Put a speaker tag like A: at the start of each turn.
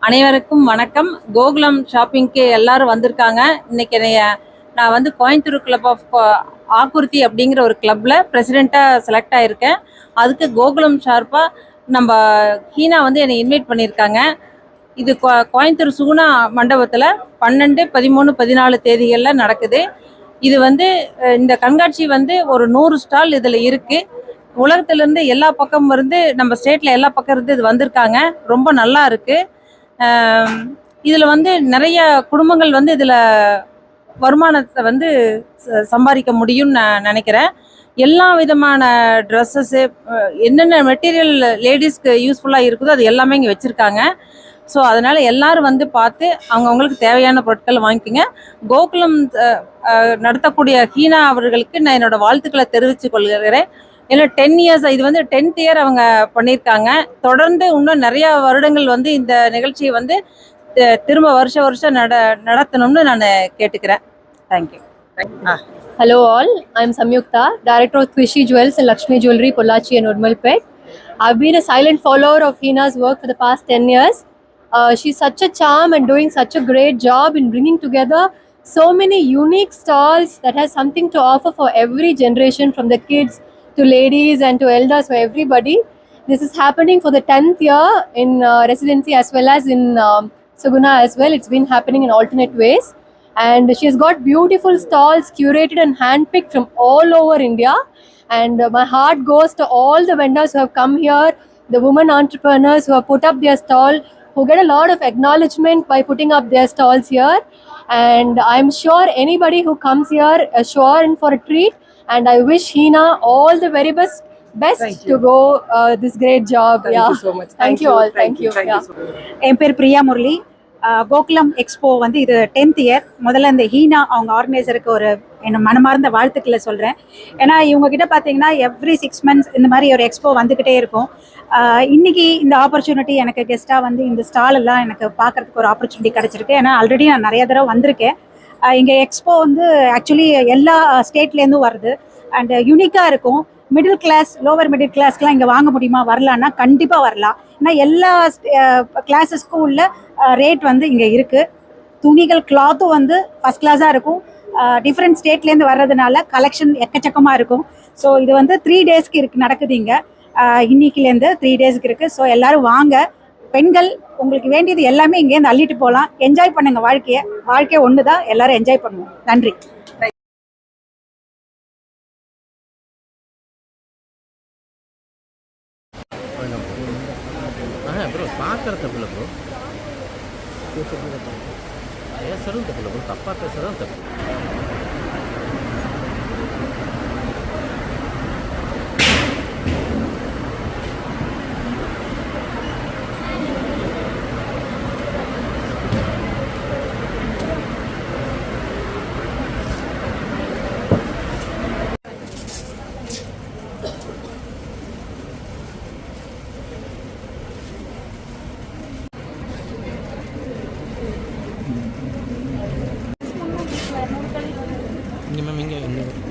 A: அனைவருக்கும் வணக்கம். கோகுலம் ஷாப்பிங்க்கு எல்லாரும் வந்திருக்காங்க. இன்னைக்கு என்னைய நான் வந்து கோயம்புத்தூர் கிளப் ஆஃப் ஆக்குர்த்தி அப்படிங்கிற ஒரு கிளப்ல பிரசிடெண்ட்டாக செலக்ட் ஆயிருக்கேன். அதுக்கு கோகுலம் ஷார்ப்பாக நம்ம ஹீனா வந்து என்னை இன்வைட் பண்ணியிருக்காங்க. இது கோ- கோயம்புத்தூர் சுகுணா மண்டபத்தில் பன்னெண்டு பதிமூணு பதினாலு தேதிகளில் நடக்குது. இது வந்து இந்த கண்காட்சி வந்து ஒரு நூறு ஸ்டால் இதில் இருக்குது உலகத்திலேருந்து எல்லா பக்கம் இருந்து நம்ம ஸ்டேட்டில் எல்லா பக்கம் இருந்து இது வந்திருக்காங்க. ரொம்ப நல்லா இருக்குது இதில் வந்து நிறைய குடும்பங்கள் வந்து இதில் வருமானத்தை வந்து ச- சம்பாதிக்க முடியும்னு நான் நினைக்கிறேன். எல்லா விதமான ட்ரெஸ்ஸஸ்ஸு என்னென்ன மெட்டீரியல் லேடிஸ்க்கு யூஸ்ஃபுல்லாக இருக்குதோ அது எல்லாமே இங்கே வச்சுருக்காங்க. ஸோ அதனால் எல்லாரும் வந்து பார்த்து அவங்கவுங்களுக்கு தேவையான பொருட்கள் வாங்கிக்கோங்க. கோகுலம் நடத்தக்கூடிய ஹீனா அவர்களுக்கு நான் என்னோடய வாழ்த்துக்களை தெரிவித்து கொள்கிறேன். ஏன்னா டென் இயர்ஸ் இது வந்து டென்த் இயர் அவங்க பண்ணியிருக்காங்க தொடர்ந்து இன்னும் நிறைய வருடங்கள் வந்து இந்த நிகழ்ச்சியை வந்து தி- திரும்ப வருஷம் வருஷம் நட நடத்தணும்னு நான் கேட்டுக்கிறேன் thank you
B: Hello all, I'm Samyukta, Director of Twishi Jewels and Lakshmi Jewelry, Pollachi and Udmalpet. I've been a silent follower of Hina's work for the past 10 years. Uh, she's such a charm and doing such a great job in bringing together so many unique stalls that has something to offer for every generation from the kids to ladies and to elders for everybody. This is happening for the 10th year in uh, residency as well as in um, as well. It's been happening in alternate ways and she has got beautiful stalls curated and handpicked from all over India. And uh, my heart goes to all the vendors who have come here, the women entrepreneurs who have put up their stall, who get a lot of acknowledgement by putting up their stalls here. And I'm sure anybody who comes here is sure in for a treat. And I wish Hina all the very best best
C: Thank
B: to
C: you.
B: go uh, this great job.
C: Thank
B: yeah.
C: you so much.
B: Thank you all. Thank you.
C: Thank
B: Yeah.
C: you so much.
D: என் பேர் Priya Murali Gokulam expo வந்து இது tenth year முதல்ல இந்த ஹீனா அவங்க ஆர்கனைசருக்கு ஒரு என்ன மனமார்ந்த வாழ்த்துக்களை சொல்கிறேன் ஏன்னா இவங்க கிட்ட பார்த்தீங்கன்னா எவ்ரி சிக்ஸ் மந்த்ஸ் இந்த மாதிரி ஒரு எக்ஸ்போ வந்துக்கிட்டே இருக்கும் இன்னைக்கு இந்த ஆப்பர்ச்சுனிட்டி எனக்கு கெஸ்ட்டாக வந்து இந்த ஸ்டால் எல்லாம் எனக்கு பார்க்கறதுக்கு ஒரு ஆப்பர்ச்சுனிட்டி கிடச்சிருக்கு ஏன்னா ஆல்ரெடி நான் நிறைய தடவை வந்திருக்கேன் இங்கே எக்ஸ்போ வந்து ஆக்சுவலி எல்லா ஸ்டேட்லேருந்தும் வருது. அண்ட் யூனிக்காக இருக்கும். மிடில் கிளாஸ் லோவர் மிடில் கிளாஸ்க்குலாம் இங்கே வாங்க முடியுமா? வரலான்னா கண்டிப்பாக வரலாம். ஏன்னா எல்லா கிளாஸஸ்க்கும் உள்ள ரேட் வந்து இங்கே இருக்குது துணிகள் கிளாத்தும் வந்து ஃபஸ்ட் கிளாஸாக இருக்கும். டிஃப்ரெண்ட் ஸ்டேட்லேருந்து வர்றதுனால கலெக்ஷன் எக்கச்சக்கமாக இருக்கும். ஸோ இது வந்து த்ரீ டேஸ்க்கு இருக்கு நடக்குது இங்கே. இன்னைக்குலேருந்து த்ரீ டேஸ்க்கு இருக்குது ஸோ எல்லோரும் வாங்க. பெண்கள் உங்களுக்கு வேண்டியது எல்லாமே இங்கேருந்து அள்ளிட்டு போகலாம். என்ஜாய் பண்ணுங்க வாழ்க்கையை. வாழ்க்கை ஒன்று தான் எல்லாரும் என்ஜாய் பண்ணுவோம். நன்றி.
E: ப்ரோ பார்க்குற தப்பில்லை பேசுறதும் தப்பு. இங்கே மேம்